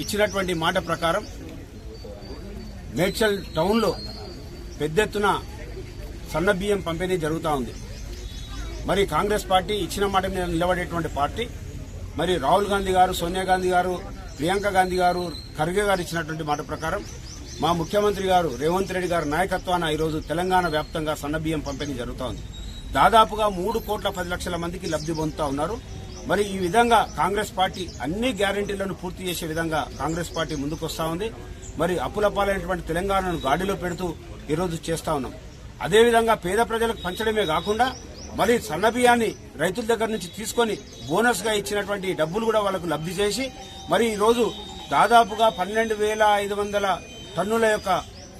ఇచ్చినటువంటి మాట ప్రకారం మేడ్చల్ టౌన్లో పెద్ద ఎత్తున సన్న బియ్యం పంపిణీ జరుగుతూ ఉంది. మరి కాంగ్రెస్ పార్టీ ఇచ్చిన మాట మీద నిలబడేటువంటి పార్టీ మరి రాహుల్ గాంధీ గారు సోనియా గాంధీ గారు ప్రియాంక గాంధీ గారు ఖర్గే గారు ఇచ్చినటువంటి మాట ప్రకారం మా ముఖ్యమంత్రి గారు రేవంత్ రెడ్డి గారు నాయకత్వాన ఈరోజు తెలంగాణ వ్యాప్తంగా సన్నబియ్యం పంపిణీ జరుగుతూ ఉంది. దాదాపుగా మూడు కోట్ల పది లక్షల మందికి లబ్ధి పొందుతా ఉన్నారు. మరి ఈ విధంగా కాంగ్రెస్ పార్టీ అన్ని గ్యారంటీలను పూర్తి చేసే విధంగా కాంగ్రెస్ పార్టీ ముందుకొస్తా ఉంది. మరి అప్పుల పాలైనటువంటి తెలంగాణను గాడిలో పెడుతూ ఈరోజు చేస్తా ఉన్నాం. అదేవిధంగా పేద ప్రజలకు పంచడమే కాకుండా మరి సన్నబియ్యాన్ని రైతుల దగ్గర నుంచి తీసుకొని బోనస్గా ఇచ్చినటువంటి డబ్బులు కూడా వాళ్ళకు లబ్ధి చేసి మరి ఈరోజు దాదాపుగా పన్నెండు వేల ఐదు వందల టన్నుల యొక్క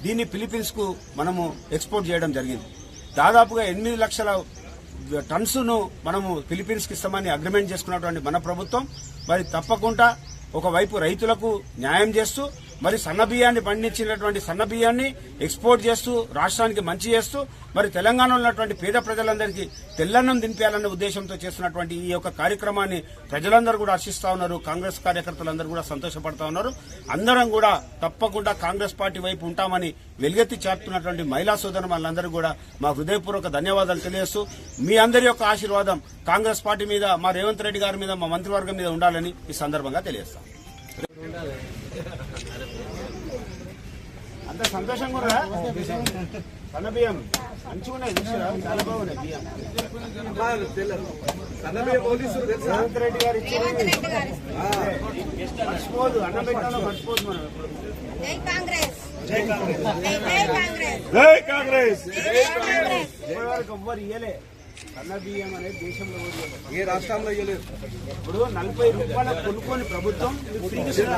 దీన్ని ఫిలిపీన్స్కు మనము ఎక్స్పోర్ట్ చేయడం జరిగింది. దాదాపుగా ఎనిమిది లక్షల టన్స్ను మనము ఫిలిపీన్స్కి ఇస్తామని అగ్రిమెంట్ చేసుకున్నటువంటి మన ప్రభుత్వం మరి తప్పకుండా ఒకవైపు రైతులకు న్యాయం చేస్తూ మరి సన్నబియ్యాన్ని పండించినటువంటి సన్న బియ్యాన్ని ఎక్స్పోర్ట్ చేస్తూ రాష్ట్రానికి మంచి చేస్తూ మరి తెలంగాణలో ఉన్నటువంటి పేద ప్రజలందరికీ తెల్లన్నం దింపేయాలన్న ఉద్దేశంతో చేస్తున్నటువంటి ఈ యొక్క కార్యక్రమాన్ని ప్రజలందరూ కూడా హర్షిస్తా ఉన్నారు. కాంగ్రెస్ కార్యకర్తలందరూ కూడా సంతోషపడతా ఉన్నారు. అందరం కూడా తప్పకుండా కాంగ్రెస్ పార్టీ వైపు ఉంటామని వెలుగెత్తి చాటుతున్నటువంటి మహిళా సోదరు వాళ్ళందరూ కూడా మా హృదయపూర్వక ధన్యవాదాలు తెలియజేస్తూ మీ అందరి యొక్క ఆశీర్వాదం కాంగ్రెస్ పార్టీ మీద మా రేవంత్ రెడ్డి గారి మీద మా మంత్రివర్గం మీద ఉండాలని ఈ సందర్భంగా తెలియజేస్తాం. అంత సంతోషంగా కూడా. సన్న బియ్యం. మంచిగా ఉన్నాయి చూసారా? చాలా బాగున్నాయి. బియ్యం రేవంత్ రెడ్డి గారు ఇచ్చారు మర్చిపోదు. అన్నం పెట్టాలో మర్చిపోదు మనం ఎప్పుడు. జై కాంగ్రెస్. జై కాంగ్రెస్. జై కాంగ్రెస్. జై కాంగ్రెస్. ఇప్పటివరకు ఎవ్వరు ఇయ్యలే. సన్న బియ్యం అనేది దేశంలో. ఏ రాష్ట్రంలో ఇవ్వలేదు ఇప్పుడు నలభై రూపాయల కొనుక్కొని ప్రభుత్వం ఫ్రీగా